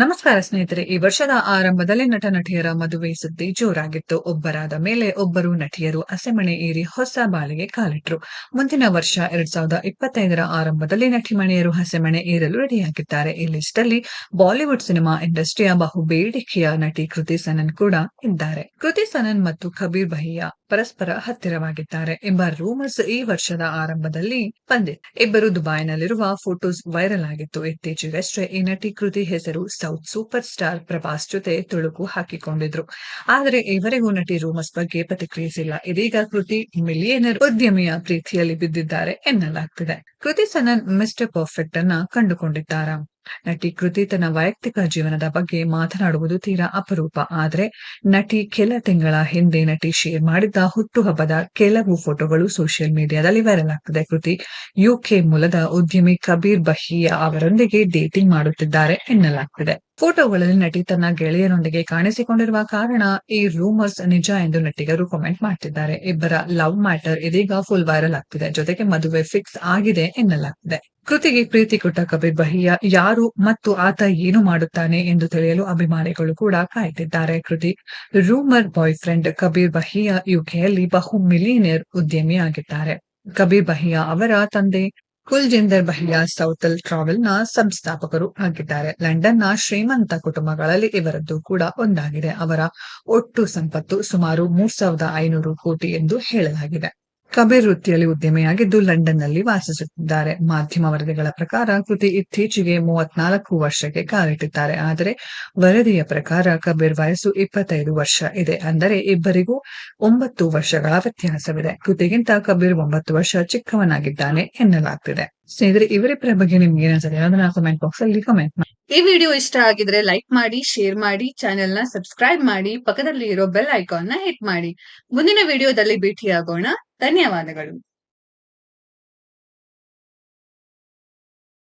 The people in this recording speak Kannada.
ನಮಸ್ಕಾರ ಸ್ನೇಹಿತರೆ, ಈ ವರ್ಷದ ಆರಂಭದಲ್ಲಿ ನಟ ನಟಿಯರ ಮದುವೆ ಸುದ್ದಿ ಜೋರಾಗಿತ್ತು. ಒಬ್ಬರಾದ ಮೇಲೆ ಒಬ್ಬರು ನಟಿಯರು ಅಸೆಮಣೆ ಏರಿ ಹೊಸ ಬಾಳಿಗೆ ಕಾಲಿಟ್ರು. ಮುಂದಿನ ವರ್ಷ ಎರಡ್ ಸಾವಿರದ ಇಪ್ಪತ್ತೈದರ ಆರಂಭದಲ್ಲಿ ನಟಿಮಣಿಯರು ಹಸೆಮಣೆ ಏರಲು ರೆಡಿಯಾಗಿದ್ದಾರೆ. ಈ ಲಿಸ್ಟ್ ಅಲ್ಲಿ ಬಾಲಿವುಡ್ ಸಿನಿಮಾ ಇಂಡಸ್ಟ್ರಿಯ ಬಹು ಬೇಡಿಕೆಯ ನಟಿ ಕೃತಿ ಸನನ್ ಕೂಡ ಇದ್ದಾರೆ. ಕೃತಿ ಸನನ್ ಮತ್ತು ಕಬೀರ್ ಬಹಿಯಾ ಪರಸ್ಪರ ಹತ್ತಿರವಾಗಿದ್ದಾರೆ ಎಂಬ ರೂಮರ್ಸ್ ಈ ವರ್ಷದ ಆರಂಭದಲ್ಲಿ ಬಂದಿದೆ. ಇಬ್ಬರು ದುಬೈನಲ್ಲಿರುವ ಫೋಟೋಸ್ ವೈರಲ್ ಆಗಿತ್ತು. ಇತ್ತೀಚೆಗಷ್ಟೇ ಈ ನಟಿ ಕೃತಿ ಹೆಸರು ಸೌತ್ ಸೂಪರ್ ಸ್ಟಾರ್ ಪ್ರಭಾಸ್ ಜೊತೆ ತುಳುಕು ಹಾಕಿಕೊಂಡಿದ್ರು. ಆದರೆ ಇವರಿಗೂ ನಟಿ ರೂಮಸ್ ಬಗ್ಗೆ ಪ್ರತಿಕ್ರಿಯಿಸಿಲ್ಲ. ಇದೀಗ ಕೃತಿ ಮಿಲಿಯನರ್ ಉದ್ಯಮಿಯ ಪ್ರೀತಿಯಲ್ಲಿ ಬಿದ್ದಿದ್ದಾರೆ ಎನ್ನಲಾಗ್ತಿದೆ. ಕೃತಿ ಸನನ್ ಮಿಸ್ಟರ್ ಪರ್ಫೆಕ್ಟ್ ಅನ್ನ ಕಂಡುಕೊಂಡಿದ್ದಾರಾ? ನಟಿ ಕೃತಿ ತನ್ನ ವೈಯಕ್ತಿಕ ಜೀವನದ ಬಗ್ಗೆ ಮಾತನಾಡುವುದು ತೀರಾ ಅಪರೂಪ. ಆದ್ರೆ ನಟಿ ಕೆಲ ತಿಂಗಳ ಹಿಂದೆ ನಟಿ ಶೇರ್ ಮಾಡಿದ್ದ ಹುಟ್ಟುಹಬ್ಬದ ಕೆಲವು ಫೋಟೋಗಳು ಸೋಷಿಯಲ್ ಮೀಡಿಯಾದಲ್ಲಿ ವೈರಲ್ ಆಗ್ತದೆ. ಕೃತಿ ಯುಕೆ ಮೂಲದ ಉದ್ಯಮಿ ಕಬೀರ್ ಬಹಿಯಾ ಅವರೊಂದಿಗೆ ಡೇಟಿಂಗ್ ಮಾಡುತ್ತಿದ್ದಾರೆ ಎನ್ನಲಾಗ್ತಿದೆ. ಫೋಟೋಗಳಲ್ಲಿ ನಟಿ ತನ್ನ ಗೆಳೆಯರೊಂದಿಗೆ ಕಾಣಿಸಿಕೊಂಡಿರುವ ಕಾರಣ ಈ ರೂಮರ್ಸ್ ನಿಜ ಎಂದು ನಟಿಗರು ಕಾಮೆಂಟ್ ಮಾಡ್ತಿದ್ದಾರೆ. ಇಬ್ಬರ ಲವ್ ಮ್ಯಾಟರ್ ಇದೀಗ ಫುಲ್ ವೈರಲ್ ಆಗ್ತಿದೆ. ಜೊತೆಗೆ ಮದುವೆ ಫಿಕ್ಸ್ ಆಗಿದೆ ಎನ್ನಲಾಗ್ತಿದೆ. ಕೃತಿಗೆ ಪ್ರೀತಿ ಕೊಟ್ಟ ಕಬೀರ್ ಬಹಿಯ ಯಾರು ಮತ್ತು ಆತ ಏನು ಮಾಡುತ್ತಾನೆ ಎಂದು ತಿಳಿಯಲು ಅಭಿಮಾನಿಗಳು ಕೂಡ ಕಾಯ್ತಿದ್ದಾರೆ Kriti, rumour boyfriend Kabir Bahia ಯುಕೆಯಲ್ಲಿ ಬಹು ಮಿಲಿಯನಿಯರ್ ಉದ್ಯಮಿಯಾಗಿದ್ದಾರೆ. ಕಬೀರ್ ಬಹಿಯ ಅವರ ತಂದೆ ಕುಲ್ಜಿಂದರ್ ಬಹಿಯಾ ಸೌತಲ್ ಟ್ರಾವೆಲ್ನ ಸಂಸ್ಥಾಪಕರು ಆಗಿದ್ದಾರೆ. ಲಂಡನ್ನ ಶ್ರೀಮಂತ ಕುಟುಂಬಗಳಲ್ಲಿ ಇವರದ್ದು ಕೂಡ ಒಂದಾಗಿದೆ. ಅವರ ಒಟ್ಟು ಸಂಪತ್ತು ಸುಮಾರು ಮೂರ್ ಸಾವಿರದ ಐನೂರು ಕೋಟಿ ಎಂದು ಹೇಳಲಾಗಿದೆ. ಕಬೀರ್ ವೃತ್ತಿಯಲ್ಲಿ ಉದ್ಯಮಿಯಾಗಿದ್ದು ಲಂಡನ್ನಲ್ಲಿ ವಾಸಿಸುತ್ತಿದ್ದಾರೆ. ಮಾಧ್ಯಮ ವರದಿಗಳ ಪ್ರಕಾರ ಕೃತಿ ಇತ್ತೀಚೆಗೆ ಮೂವತ್ನಾಲ್ಕು ವರ್ಷಕ್ಕೆ ಕಾಲಿಟ್ಟಿದ್ದಾರೆ. ಆದರೆ ವರದಿಯ ಪ್ರಕಾರ ಕಬೀರ್ ವಯಸ್ಸು ಇಪ್ಪತ್ತೈದು ವರ್ಷ ಇದೆ. ಅಂದರೆ ಇಬ್ಬರಿಗೂ ಒಂಬತ್ತು ವರ್ಷಗಳ ವ್ಯತ್ಯಾಸವಿದೆ. ಕೃತಿಗಿಂತ ಕಬೀರ್ ಒಂಬತ್ತು ವರ್ಷ ಚಿಕ್ಕವನಾಗಿದ್ದಾನೆ ಎನ್ನಲಾಗ್ತಿದೆ. ಸ್ನೇಹಿತರೆ ಪ್ರ ಬಗ್ಗೆ ನಿಮ್ಗೆ ಏನಾದ್ರೆ ಅದನ್ನ ಕಮೆಂಟ್ ಬಾಕ್ಸ್ ಅಲ್ಲಿ ಕಮೆಂಟ್ ಮಾಡಿ ಈ ವಿಡಿಯೋ ಇಷ್ಟ ಆಗಿದ್ರೆ ಲೈಕ್ ಮಾಡಿ ಶೇರ್ ಮಾಡಿ ಚಾನೆಲ್ನ ಸಬ್ಸ್ಕ್ರೈಬ್ ಮಾಡಿ ಪಕ್ಕದಲ್ಲಿ ಇರೋ ಬೆಲ್ ಐಕಾನ್ನ ಹಿಟ್ ಮಾಡಿ. ಮುಂದಿನ ವಿಡಿಯೋದಲ್ಲಿ ಭೇಟಿಯಾಗೋಣ. ಧನ್ಯವಾದಗಳು.